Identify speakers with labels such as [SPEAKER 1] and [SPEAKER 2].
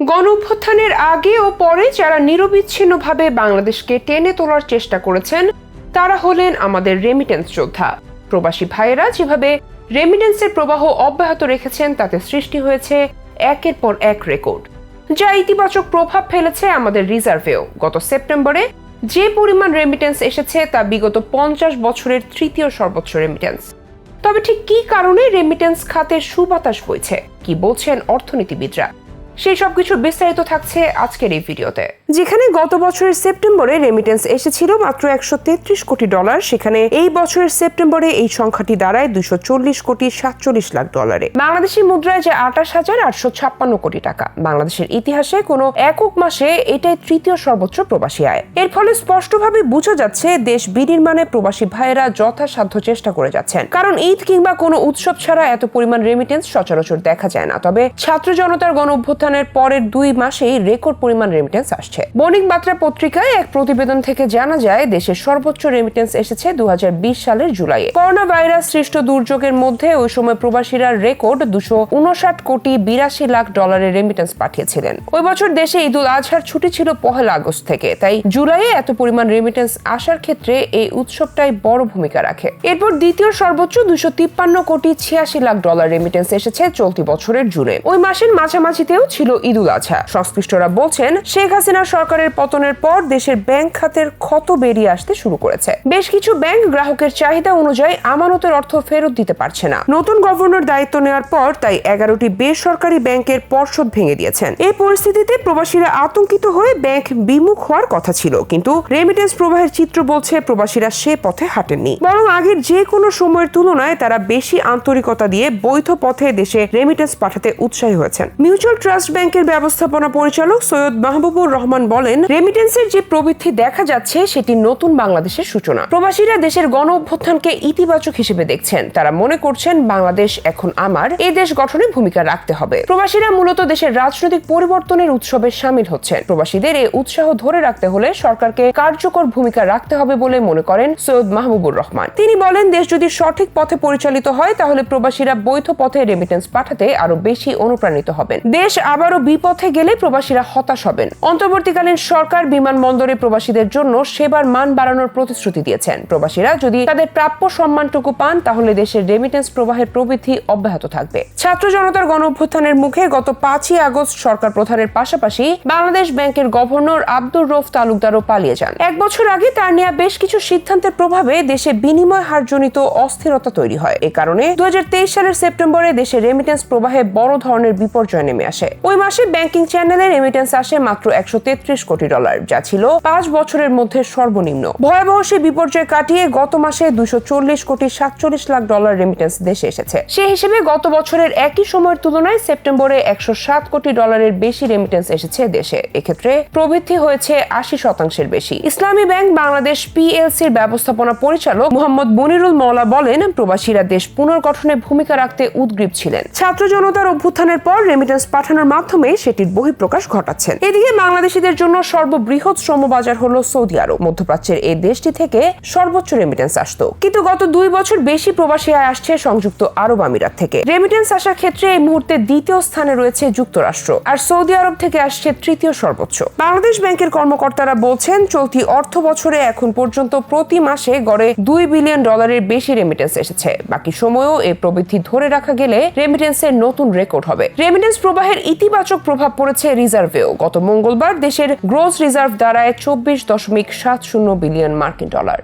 [SPEAKER 1] গণ অভ্যুত্থানের আগে ও পরে যারা নিরবিচ্ছিন্নভাবে বাংলাদেশকে টেনে তোলার চেষ্টা করেছেন, তারা হলেন আমাদের রেমিটেন্স যোদ্ধা। প্রবাসী ভাইয়েরা যেভাবে রেমিটেন্সের প্রবাহ অব্যাহত রেখেছেন, তাতে সৃষ্টি হয়েছে একের পর এক রেকর্ড যা ইতিবাচক প্রভাব ফেলেছে আমাদের রিজার্ভেও গত সেপ্টেম্বরে যে পরিমাণ রেমিটেন্স এসেছে, তা বিগত পঞ্চাশ বছরের তৃতীয় সর্বোচ্চ রেমিটেন্স তবে ঠিক কি কারণে রেমিটেন্স খাতে সুবাতাস বইছে, কি বলছেন অর্থনীতিবিদরা? সেই সবকিছু বিস্তারিত থাকছে আজকের এই ভিডিওতে। যেখানে গত বছরের সেপ্টেম্বরে রেমিটেন্স এসেছিল মাত্র একশো তেত্রিশ কোটি ডলার সেখানে এই বছরের সেপ্টেম্বরে এই সংখ্যাটি দাঁড়ায় দুশো চল্লিশ কোটি সাতচল্লিশ লাখ ডলারে বাংলাদেশি মুদ্রায় যে আঠাশ হাজার আটশো ছাপ্পান্ন কোটি টাকা, বাংলাদেশের ইতিহাসে কোনো একক মাসে এটাই তৃতীয় সর্বোচ্চ প্রবাসী আয়। এর ফলে স্পষ্টভাবে বোঝা যাচ্ছে দেশ বিনির্মাণে প্রবাসী ভাইয়েরা যথাসাধ্য চেষ্টা করে যাচ্ছেন। কারণ ঈদ কিংবা কোনো উৎসব ছাড়া এত পরিমাণ রেমিটেন্স সচরাচর দেখা যায় না। তবে ছাত্র জনতার গণ অভ্যুত্থানের পরের দুই মাসেই রেকর্ড পরিমাণ রেমিটেন্স আসছে। বণিক বার্তা পত্রিকায় এক প্রতিবেদন থেকে জানা যায়, দেশের সর্বোচ্চ রেমিটেন্স এসেছে দু সালের জুলাইয়ে। করোনা ভাইরাস সৃষ্ট দুর্যোগের মধ্যে ওই সময় প্রবাসীরা রেকর্ড দুশো উনষাট কোটি বিরাশি লাখ ডলারের রেমিটেন্স পাঠিয়েছিলেন। ওই বছর দেশে ঈদুল আজহার ছুটি ছিল পহেলা আগস্ট থেকে, তাই জুলাইয়ে এত পরিমাণ রেমিটেন্স আসার ক্ষেত্রে এই উৎসবটাই বড় ভূমিকা রাখে। এরপর দ্বিতীয় সর্বোচ্চ দুশো কোটি ছিয়াশি লাখ ডলার রেমিটেন্স এসেছে চলতি বছরের জুনে। ওই মাসের মাঝামাঝিতেও ছিল ঈদুল আজহা সংশ্লিষ্টরা বলছেন, শেখ হাসিনা সরকারের পতনের পর দেশের ব্যাংক খাতের ক্ষত বেরিয়ে আসতে শুরু করেছে। বেশ কিছু ব্যাংক গ্রাহকের চাহিদা অনুযায়ী আমানতের অর্থ ফেরত দিতে পারছে না। নতুন গভর্নর দায়িত্ব নেওয়ার পর তাই এগারোটি বেসরকারি ব্যাংকের পর্ষদ ভেঙে দিয়েছেন। এই পরিস্থিতিতে প্রবাসীরা আতঙ্কিত হয়ে ব্যাংক বিমুখ হওয়ার কথা ছিল। কিন্তু রেমিটেন্স প্রবাহের চিত্র বলছে, প্রবাসীরা সে পথে হাঁটেননি। বরং আগের যে কোনো সময়ের তুলনায় তারা বেশি আন্তরিকতা দিয়ে বৈধ পথে দেশে রেমিটেন্স পাঠাতে উৎসাহী হয়েছেন। মিউচুয়াল ট্রাস্ট ব্যাংকের ব্যবস্থাপনা পরিচালক সৈয়দ মাহবুবুর রহমান বলেন রেমিটেন্সের যে প্রবৃদ্ধি দেখা যাচ্ছে, সেটি নতুন বাংলাদেশের সূচনা। প্রবাসীরা দেশের গণ অভ্যুত্থানকে ইতিবাচক হিসেবে দেখছেন। তারা মনে করছেন, বাংলাদেশ এখন আমার এই দেশ গঠনে ভূমিকা রাখতে হবে। প্রবাসীরা মূলত দেশের রাজনৈতিক পরিবর্তনের উৎসবে সামিল হচ্ছেন। প্রবাসীদের এই উৎসাহ ধরে রাখতে হলে সরকারকে কার্যকর ভূমিকা রাখতে হবে বলে মনে করেন সৈয়দ মাহবুবুর রহমান। তিনি বলেন, দেশ যদি সঠিক পথে পরিচালিত হয়, তাহলে প্রবাসীরা বৈধ পথে রেমিটেন্স পাঠাতে আরও বেশি অনুপ্রাণিত হবেন। দেশ আবারও বিপথে গেলে প্রবাসীরা হতাশ হবেন। অন্তর্বর্তীকালীন সরকার বিমানবন্দরে প্রবাসীদের জন্য সেবার মান বাড়ানোর প্রতিশ্রুতি দিয়েছেন। প্রবাসীরা যদি তাদের প্রাপ্য সম্মানটুকু পান, তাহলে দেশের রেমিটেন্স প্রবাহের প্রবৃদ্ধি অব্যাহত থাকবে। ছাত্র জনতার গণ অভ্যুত্থানের মুখে গত পাঁচই আগস্ট সরকার প্রধানের পাশাপাশি বাংলাদেশ ব্যাংকের গভর্নর আব্দুর রৌফ তালুকদারও পালিয়ে যান। এক বছর আগে তার নেওয়া বেশ কিছু সিদ্ধান্তের প্রভাবে দেশে বিনিময় হারজনিত অস্থিরতা তৈরি হয়। এ কারণে দু হাজার তেইশ সালের সেপ্টেম্বরে দেশে রেমিটেন্স প্রবাহে বড় ধরনের বিপর্যয় নেমে আসে। ওই মাসে ব্যাংকিং চ্যানেলে রেমিটেন্স আসে মাত্র একশো তেত্রিশ কোটি ডলার, যা ছিল পাঁচ বছরের মধ্যে সর্বনিম্ন। ভয়াবহ সেই বিপর্যয় কাটিয়ে গত মাসে দুশো কোটি সাতচল্লিশ লাখ ডলার রেমিটেন্স দেশে এসেছে। সে হিসেবে গত বছরের একই সময়ের তুলনায় সেপ্টেম্বরে একশো সাত কোটি ডলারের বেশি রেমিটেন্স এসেছে দেশে। এক্ষেত্রে প্রবৃদ্ধি হয়েছে আশি শতাংশের বেশি। ইসলামী ব্যাংক বাংলাদেশ পিএলসির ব্যবস্থাপনা পরিচালক মোহাম্মদ মনিরুল মৌলা বলেন, প্রবাসীরা দেশ পুনর্গঠনে ভূমিকা রাখতে উদ্গ্রীব ছিলেন। ছাত্র জনতার অভ্যুত্থানের পর রেমিটেন্স পাঠানোর মাধ্যমে সেটির বহিঃপ্রকাশ ঘটাচ্ছেন। এদিকে বাংলাদেশিদের জন্য সর্ববৃহৎ শ্রমবাজার হলো সৌদি আরব। মধ্যপ্রাচ্যের এই দেশটি থেকে সর্বোচ্চ রেমিটেন্স আসতো। কিন্তু গত দুই বছর বেশি প্রবাসী আয় আসছে সংযুক্ত আরব আমিরাত থেকে। রেমিটেন্স আসার ক্ষেত্রে এই মুহূর্তে দ্বিতীয় স্থানে রয়েছে যুক্তরাষ্ট্র। আর সৌদি আরব থেকে আসছে তৃতীয় সর্বোচ্চ। বাংলাদেশ ব্যাংকের কর্মকর্তারা বলছেন, চলতি অর্থ বছরে এখন পর্যন্ত প্রতি মাসে গড়ে দুই বিলিয়ন ডলারের বেশি রেমিটেন্স এসেছে। বাকি সময়ও এই প্রবৃদ্ধি ধরে রাখা গেলে রেমিটেন্সের নতুন রেকর্ড হবে। রেমিটেন্স প্রবাহের ইতিবাচক প্রভাব পড়েছে রিজার্ভেও। গত মঙ্গলবার দেশের গ্রোস রিজার্ভ দাঁড়ায় চব্বিশ দশমিক সাত শূন্য বিলিয়ন মার্কিন ডলার